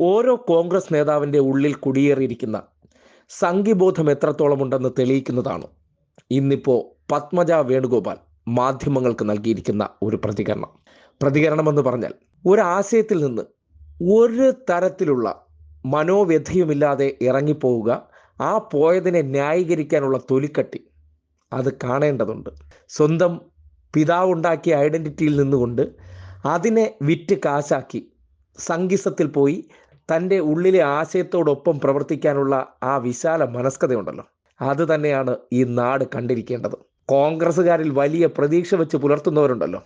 ഓരോ കോൺഗ്രസ് നേതാവിന്റെ ഉള്ളിൽ കുടിയേറിയിരിക്കുന്ന സംഘിബോധം എത്രത്തോളമുണ്ടെന്ന് തെളിയിക്കുന്നതാണ് ഇന്നിപ്പോൾ പത്മജ വേണുഗോപാൽ മാധ്യമങ്ങൾക്ക് നൽകിയിരിക്കുന്ന ഒരു പ്രതികരണം. പ്രതികരണമെന്ന് പറഞ്ഞാൽ ഒരാശയത്തിൽ നിന്ന് ഒരു തരത്തിലുള്ള മനോവ്യഥയുമില്ലാതെ ഇറങ്ങിപ്പോവുക ആ പോയതിനെ ന്യായീകരിക്കാനുള്ള തൊലിക്കട്ടി അത് കാണേണ്ടതുണ്ട്. സ്വന്തം പിതാവുണ്ടാക്കിയ ഐഡന്റിറ്റിയിൽ നിന്നുകൊണ്ട് അതിനെ വിറ്റ് കാശാക്കി സംഗീസത്തിൽ പോയി തന്റെ ഉള്ളിലെ ആശയത്തോടൊപ്പം പ്രവർത്തിക്കാനുള്ള ആ വിശാല മനസ്കതയുണ്ടല്ലോ. അത് തന്നെയാണ് ഈ നാട് കണ്ടിരിക്കേണ്ടത്. കോൺഗ്രസ്സുകാരിൽ വലിയ പ്രതീക്ഷ വെച്ച് പുലർത്തുന്നവരുണ്ടല്ലോ.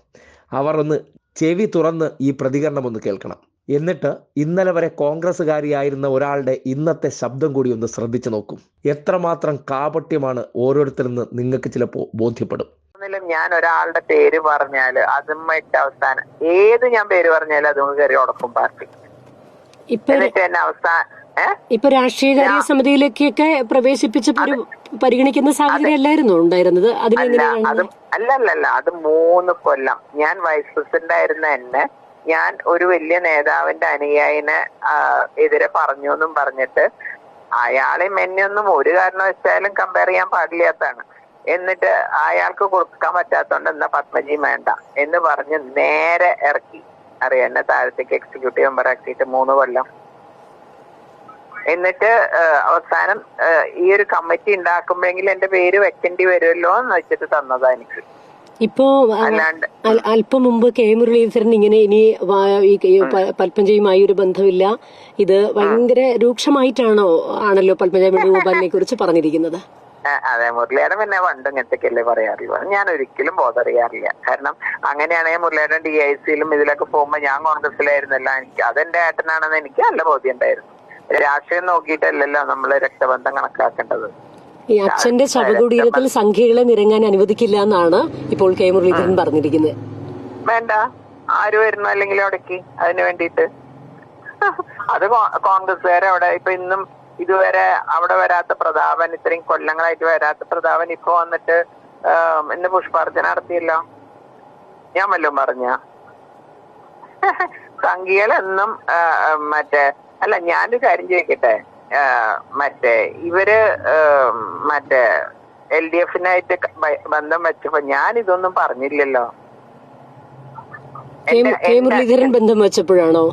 അവർ ഒന്ന് ചെവി തുറന്ന് ഈ പ്രതികരണം ഒന്ന് കേൾക്കണം. എന്നിട്ട് ഇന്നലെ വരെ കോൺഗ്രസ്സുകാരിയായിരുന്ന ഒരാളുടെ ഇന്നത്തെ ശബ്ദം കൂടി ഒന്ന് ശ്രദ്ധിച്ചു നോക്കും. എത്രമാത്രം കാപട്യമാണ് ഓരോരുത്തരിൽ ഓരോരുത്തരെന്ന് നിങ്ങൾക്ക് ചിലപ്പോൾ ബോധ്യപ്പെടും. ഞാൻ ഒരാളുടെ പേര് പറഞ്ഞാൽ അതുമായിട്ട് അവസാനം ഏത് ഞാൻ പേര് പറഞ്ഞാലും അതും കയറി ഉടക്കും പാർട്ടി. ഇപ്പൊ രാഷ്ട്രീയകാര്യ സമിതിയിലേക്കൊക്കെ പ്രവേശിപ്പിച്ച് പരിഗണിക്കുന്ന സാഹചര്യം അല്ലായിരുന്നു ഉണ്ടായിരുന്നത്? അതിനെങ്ങനെയാണ് അത് അല്ല അല്ല അല്ല അത് മൂന്ന് കൊല്ലം. ഞാൻ വൈസ് പ്രസിഡന്റ് ആയിരുന്ന എന്നെ ഞാൻ ഒരു വലിയ നേതാവിന്റെ അനുയായിനെ എതിരെ പറഞ്ഞു എന്നും പറഞ്ഞിട്ട് അയാളെ മെന്നൊന്നും ഒരു കാരണവശാലും കമ്പയർ ചെയ്യാൻ പാടില്ലാത്തതാണ്. എന്നിട്ട് അയാൾക്ക് കൊടുക്കാൻ പറ്റാത്തോണ്ട് എന്നാ പത്മജി വേണ്ട എന്ന് പറഞ്ഞ് നേരെ ഇറക്കി. അറിയാം എന്നെ താഴത്തേക്ക് എക്സിക്യൂട്ടീവ് മെമ്പർ ആക്കിയിട്ട് മൂന്ന് കൊല്ലം. എന്നിട്ട് അവസാനം ഈ ഒരു കമ്മിറ്റി ഉണ്ടാക്കുമ്പോഴെങ്കിലും എന്റെ പേര് വെക്കേണ്ടി വരുമല്ലോ എന്ന് വെച്ചിട്ട് തന്നതാ എനിക്ക്. ഇപ്പോ അല്പം മുമ്പ് കെ മുരളീധരൻ ഇങ്ങനെ ഇനി പൽപ്പഞ്ചയുമായി ഒരു ബന്ധമില്ല. ഇത് ഭയങ്കര രൂക്ഷമായിട്ടാണോ ആണല്ലോ പൽപ്പഞ്ചായ വേണുഗോപാലിനെ കുറിച്ച് പറഞ്ഞിരിക്കുന്നത്? അതെ മുരളിയേടൻ പിന്നെ പണ്ട് ഇങ്ങനത്തെയൊക്കെയല്ലേ പറയാറുള്ളൂ ഞാൻ ഒരിക്കലും ബോധറിയാറില്ല കാരണം അങ്ങനെയാണെങ്കിൽ മുരളിയേടൻ ഡി ഐ സിയിലും ഇതിലൊക്കെ പോകുമ്പോ ഞാൻ കോൺഗ്രസിലായിരുന്നല്ല എനിക്ക് അതെന്റെ ഏട്ടനാണെന്ന് എനിക്ക് നല്ല ബോധ്യം ഉണ്ടായിരുന്നു രാഷ്ട്രീയം നോക്കിയിട്ടല്ലല്ലോ നമ്മൾ രക്തബന്ധം കണക്കാക്കേണ്ടത്. ഈ അച്ഛന്റെ ശവകുടീരത്തിൽ സംഖ്യകളെ നിരങ്ങാൻ അനുവദിക്കില്ല എന്നാണ് ഇപ്പോൾ കെ മുരളീധരൻ പറഞ്ഞിരിക്കുന്നത്. വേണ്ട. ആര് വരുന്നു അല്ലെങ്കിൽ അവിടേക്ക് അതിന് വേണ്ടിയിട്ട്? അത് കോൺഗ്രസ്സുകാരവിടെ ഇപ്പൊ ഇന്നും ഇതുവരെ അവിടെ വരാത്ത പ്രതാപൻ ഇത്രയും കൊല്ലങ്ങളായിട്ട് വരാത്ത പ്രതാപൻ ഇപ്പൊ വന്നിട്ട് ഇന്ന് പുഷ്പാർച്ചന നടത്തിയല്ലോ? ഞാൻ വല്ലതും പറഞ്ഞ? ആ, ആ, മറ്റേ അല്ല ഞാനൊരു കാര്യം ചോദിക്കട്ടെ? മറ്റേ ഇവർ മറ്റേ എൽ ഡി എഫിനായിട്ട് ബന്ധം വെച്ചപ്പോ ഞാൻ ഇതൊന്നും പറഞ്ഞില്ലല്ലോ മുരളീധരൻ ബന്ധം വെച്ചപ്പോഴാണോ?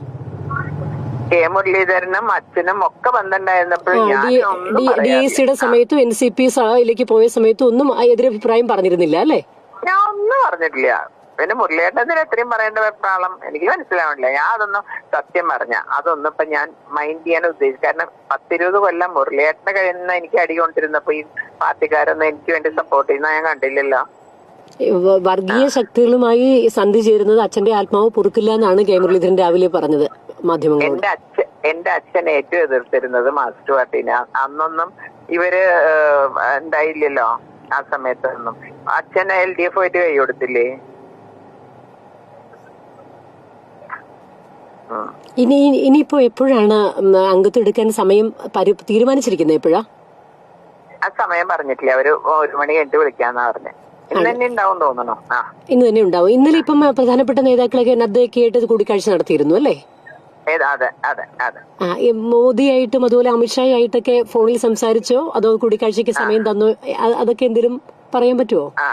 കെ മുരളീധരനും അച്ഛനും ഒക്കെ ബന്ധം ഉണ്ടായിരുന്നപ്പോൾ ഞാൻ ഒന്നും ഡി എ പറയാറില്ല. സിയുടെ സമയത്തും എൻ സി പി സഭയിലേക്ക് പോയ സമയത്തും ഒന്നും എതിരഭിപ്രായം പറഞ്ഞിരുന്നില്ല അല്ലേ? ഞാൻ ഒന്നും പറഞ്ഞിട്ടില്ല. പിന്നെ മുരളിയേട്ടത്തിന് എത്രയും പറയേണ്ട വെപ്രാളം എനിക്ക് മനസ്സിലാവണില്ല. ഞാൻ അതൊന്നും സത്യം പറഞ്ഞ അതൊന്നും ഇപ്പൊ ഞാൻ മൈൻഡ് ചെയ്യാൻ ഉദ്ദേശിച്ചു കാരണം പത്തിരുപത് കൊല്ലം മുരളിയേട്ടനെ കഴിയുന്ന എനിക്ക് അടി കൊണ്ടിരുന്നപ്പോ ഈ പാർട്ടിക്കാരൊന്നും എനിക്ക് വേണ്ടി സപ്പോർട്ട് ചെയ്യുന്ന ഞാൻ കണ്ടില്ലല്ലോ. വർഗീയ ശക്തികളുമായി സന്ധി ചേരുന്നത് അച്ഛന്റെ ആത്മാവ് പൊറുക്കില്ല എന്നാണ് കെ മുരളീധരൻ രാവിലെ പറഞ്ഞത് മാധ്യമങ്ങളോട്. എന്റെ അച്ഛൻ ഏറ്റവും എതിർത്തിരുന്നത് മാസ്റ്റർ പാർട്ടിനെ. അന്നൊന്നും ഇവർ ഉണ്ടായില്ലല്ലോ ആ സമയത്തൊന്നും. അച്ഛൻ എൽ ഡി എഫ് ആയിട്ട് കൈ കൊടുത്തില്ലേ? ഇനി ഇനിയിപ്പോ എപ്പോഴാണ് അംഗത്വം എടുക്കാൻ സമയം തീരുമാനിച്ചിരിക്കുന്നത് എപ്പോഴാ? ആ സമയം പറഞ്ഞിട്ടില്ല. അവർ ഒരു മണി കഴിഞ്ഞിട്ട് വിളിക്കാന്നാ പറഞ്ഞത് ഇന്ന് തന്നെ ഉണ്ടാവും ആ. ഇന്ന് തന്നെ ഉണ്ടാവും. ഇന്നലെ ഇപ്പം പ്രധാനപ്പെട്ട നേതാക്കളൊക്കെ നദ്ദയൊക്കെ ആയിട്ട് കൂടിക്കാഴ്ച നടത്തിയിരുന്നു അല്ലേ? മോദി അതെ അതെ അതെ. ആ ഈ മോദിയായിട്ടും അതുപോലെ അമിത്ഷായായിട്ടൊക്കെ ഫോണിൽ സംസാരിച്ചോ? അതോ കൂടിക്കാഴ്ചക്ക് സമയം തന്നു? അതൊക്കെ എന്തെങ്കിലും പറയാൻ പറ്റുമോ ആ.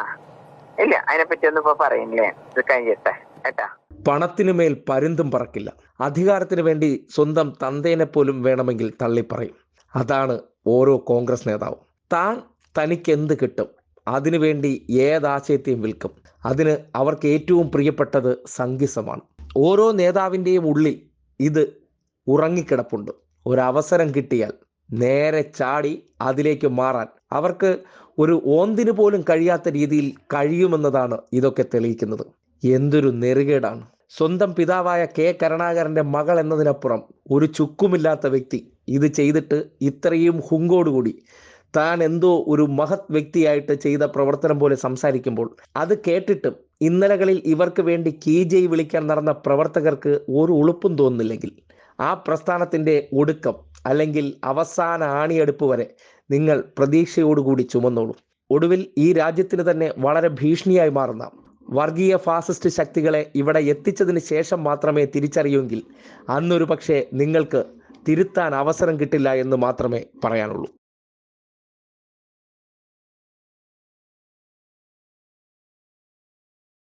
ഇല്ല അതിനെപ്പറ്റി ഒന്നും ഇപ്പൊ പറയുന്നില്ലേ ഇത് കഴിഞ്ഞിട്ടെ കേട്ടാ. പണത്തിനു മേൽ പരുന്തും പറക്കില്ല. അധികാരത്തിന് വേണ്ടി സ്വന്തം തന്തേനെ പോലും വേണമെങ്കിൽ തള്ളിപ്പറയും. അതാണ് ഓരോ കോൺഗ്രസ് നേതാവും. താൻ തനിക്ക് എന്ത് കിട്ടും? അതിനുവേണ്ടി ഏതാശയത്തെയും വിൽക്കും. അതിന് അവർക്ക് ഏറ്റവും പ്രിയപ്പെട്ടത് സംഗീസമാണ് ഓരോ നേതാവിന്റെയും ഉള്ളിൽ ഇത് ഉറങ്ങിക്കിടപ്പുണ്ട്. ഒരവസരം കിട്ടിയാൽ നേരെ ചാടി അതിലേക്ക് മാറാൻ അവർക്ക് ഒരു ഓന്തിന് പോലും കഴിയാത്ത രീതിയിൽ കഴിയുമെന്നതാണ് ഇതൊക്കെ തെളിയിക്കുന്നത്. എന്തൊരു നെറുകേടാണ്. സ്വന്തം പിതാവായ കെ കരുണാകരന്റെ മകൾ എന്നതിനപ്പുറം ഒരു ചുക്കുമില്ലാത്ത വ്യക്തി ഇത് ചെയ്തിട്ട് ഇത്രയും ഹുങ്കോടുകൂടി താൻ എന്തോ ഒരു മഹത് വ്യക്തിയായിട്ട് ചെയ്ത പ്രവർത്തനം പോലെ സംസാരിക്കുമ്പോൾ അത് കേട്ടിട്ടും ഇന്നലകളിൽ ഇവർക്ക് വേണ്ടി കീജയ് വിളിക്കാൻ നടന്ന പ്രവർത്തകർക്ക് ഒരു ഉളുപ്പും തോന്നുന്നില്ലെങ്കിൽ ആ പ്രസ്ഥാനത്തിന്റെ ഒടുക്കം അല്ലെങ്കിൽ അവസാന ആണിയെടുപ്പ് വരെ നിങ്ങൾ പ്രതീക്ഷയോടുകൂടി ചുമന്നോളൂ. ഒടുവിൽ ഈ രാജ്യത്തിന് തന്നെ വളരെ ഭീഷണിയായി മാറുന്ന വർഗീയ ഫാസിസ്റ്റ് ശക്തികളെ ഇവിടെ എത്തിച്ചതിന് ശേഷം മാത്രമേ തിരിച്ചറിയൂങ്കിൽ അന്നൊരു പക്ഷേ നിങ്ങൾക്ക് തിരുത്താൻ അവസരം കിട്ടില്ല എന്ന് മാത്രമേ പറയാനുള്ളൂ.